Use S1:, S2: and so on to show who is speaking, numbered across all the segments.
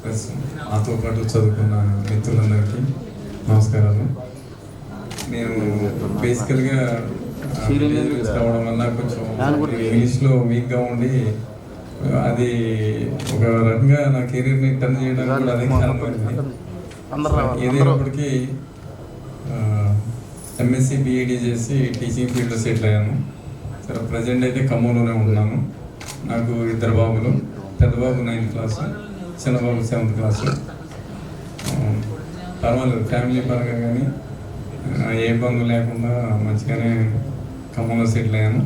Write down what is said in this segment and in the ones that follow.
S1: Plus మాతో పాటు చదువుకున్న మిత్రులందరికీ నమస్కారాలు. నేను బేసికల్గా రావడం వల్ల కొంచెం ఇంగ్లీష్లో వీక్గా ఉండి అది ఒక రకంగా నా కెరీర్ని టర్న్ చేయడానికి కూడా అదే కారణమైంది ఏదైనప్పటికీ ఎంఎస్సి బిఈడి చేసి టీచింగ్ ఫీల్డ్లో సెటిల్ అయ్యాను. సరే ప్రజెంట్ అయితే ఖమ్మంలోనే ఉన్నాను నాకు ఇద్దరు బాబులు పెద్ద బాబు నైన్త్ క్లాస్ చిన్నబాబు సెవెంత్ క్లాస్ పర్వాలేదు ఫ్యామిలీ పరంగా కానీ ఏ ఇబ్బంది లేకుండా మంచిగానే ఖమ్మంలో సెటిల్ అయ్యాను.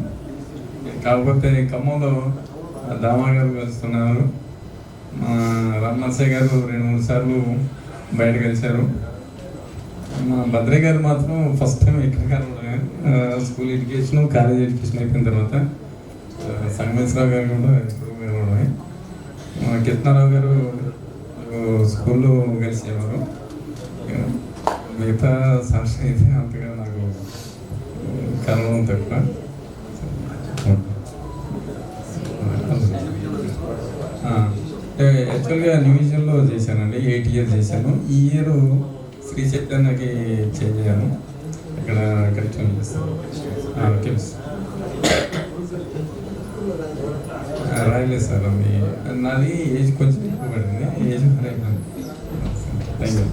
S1: కాకపోతే ఖమ్మంలో దామా గారు కలుస్తున్నారు. మా రమణసయ్య గారు రెండు మూడు సార్లు బయట కలిశారు. మా భద్రయ్య గారు మాత్రం ఫస్ట్ టైం ఇక్కడ స్కూల్ ఎడ్యుకేషన్ కాలేజ్ ఎడ్యుకేషన్ అయిపోయిన తర్వాత సంగమేశ్వరరావు గారు కూడా ఇప్పుడు కలవడమే మా కృష్ణారావు గారు స్కూల్లో కలిసేవారు. మిగతా సంస్థ అయితే అంతగా నాకు కలవడం తక్కువ. యాక్చువల్గా న్యూ విజన్లో చేశానండి ఎయిట్ ఇయర్ చేశాను. ఈ ఇయర్ శ్రీ చైతన్యకి చేంజ్ అయ్యాను. ఇక్కడ కరెక్షన్ చేస్తాను ఓకే. లేదు సార్ అది నాది ఏజ్ కొంచెం ఎక్కువ ఏజ్ ఫర్ అయిపోయింది థ్యాంక్ యూ